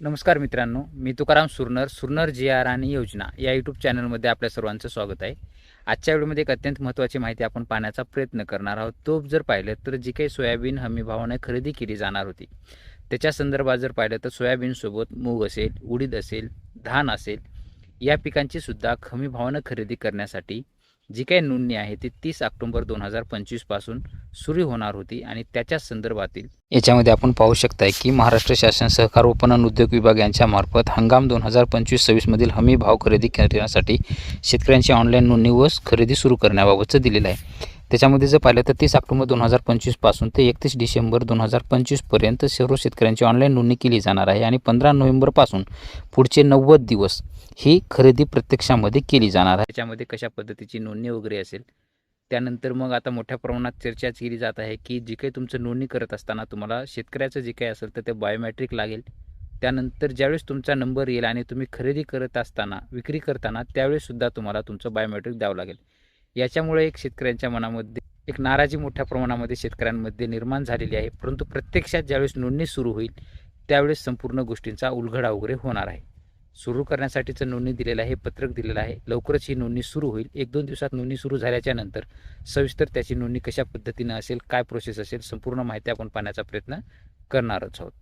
नमस्कार मित्रांनो मी तुकाराम सुरनर सुरनर जी आर आणि योजना या यूट्यूब चॅनलमध्ये आपल्या सर्वांचं स्वागत आहे. आजच्या व्हिडिओमध्ये एक अत्यंत महत्त्वाची माहिती आपण पाहण्याचा प्रयत्न करणार आहोत. तो जर पाहिलं तर जी काही सोयाबीन हमी भावाने खरेदी केली जाणार होती त्याच्या संदर्भात जर पाहिलं तर सोयाबीनसोबत मूग असेल उडीद असेल धान असेल या पिकांची सुद्धा हमी भावानं खरेदी करण्यासाठी जी काही नोंदणी आहे ती तीस ऑक्टोबर दोन हजार पंचवीसपासून सुरू होणार होती आणि त्याच्या संदर्भातील याच्यामध्ये आपण पाहू शकताय की महाराष्ट्र शासन सहकार विपणन उद्योग विभाग यांच्या मार्फत हंगाम दोन हजार पंचवीस सव्वीसमधील हमी भाव खरेदी करण्यासाठी शेतकऱ्यांची ऑनलाईन नोंदणी व खरेदी सुरू करण्याबाबतचं दिलेलं आहे. त्याच्यामध्ये जर पाहिलं तर तीस ऑक्टोबर दोन हजार पंचवीसपासून ते एकतीस डिसेंबर दोन हजार पंचवीसपर्यंत सर्व शेतकऱ्यांची ऑनलाईन नोंदणी केली जाणार आहे आणि पंधरा नोव्हेंबरपासून पुढचे नव्वद दिवस ही खरेदी प्रत्यक्षामध्ये केली जाणार आहे. त्याच्यामध्ये कशा पद्धतीची नोंदणी वगैरे असेल त्यानंतर मग आता मोठ्या प्रमाणात चर्चा केली जात आहे की जे काही तुमचं नोंदणी करत असताना तुम्हाला शेतकऱ्याचं जे काही असेल तर ते बायोमॅट्रिक लागेल. त्यानंतर ज्यावेळेस तुमचा नंबर येईल आणि तुम्ही खरेदी करत असताना विक्री करताना त्यावेळेससुद्धा तुम्हाला तुमचं बायोमॅट्रिक द्यावं लागेल. याच्यामुळे एक शेतकऱ्यांच्या मनामध्ये एक नाराजी मोठ्या प्रमाणामध्ये शेतकऱ्यांमध्ये निर्माण झालेली आहे. परंतु प्रत्यक्षात ज्यावेळेस नोंदणी सुरू होईल त्यावेळेस संपूर्ण गोष्टींचा उलगडा वगैरे होणार आहे. सुरू करण्यासाठीचं नोंदणी दिलेलं आहे हे पत्रक दिलेलं आहे. लवकरच ही नोंदणी सुरू होईल. एक दोन दिवसात नोंदणी सुरू झाल्याच्यानंतर सविस्तर त्याची नोंदणी कशा पद्धतीनं असेल काय प्रोसेस असेल संपूर्ण माहिती आपण पाहण्याचा प्रयत्न करणारच आहोत.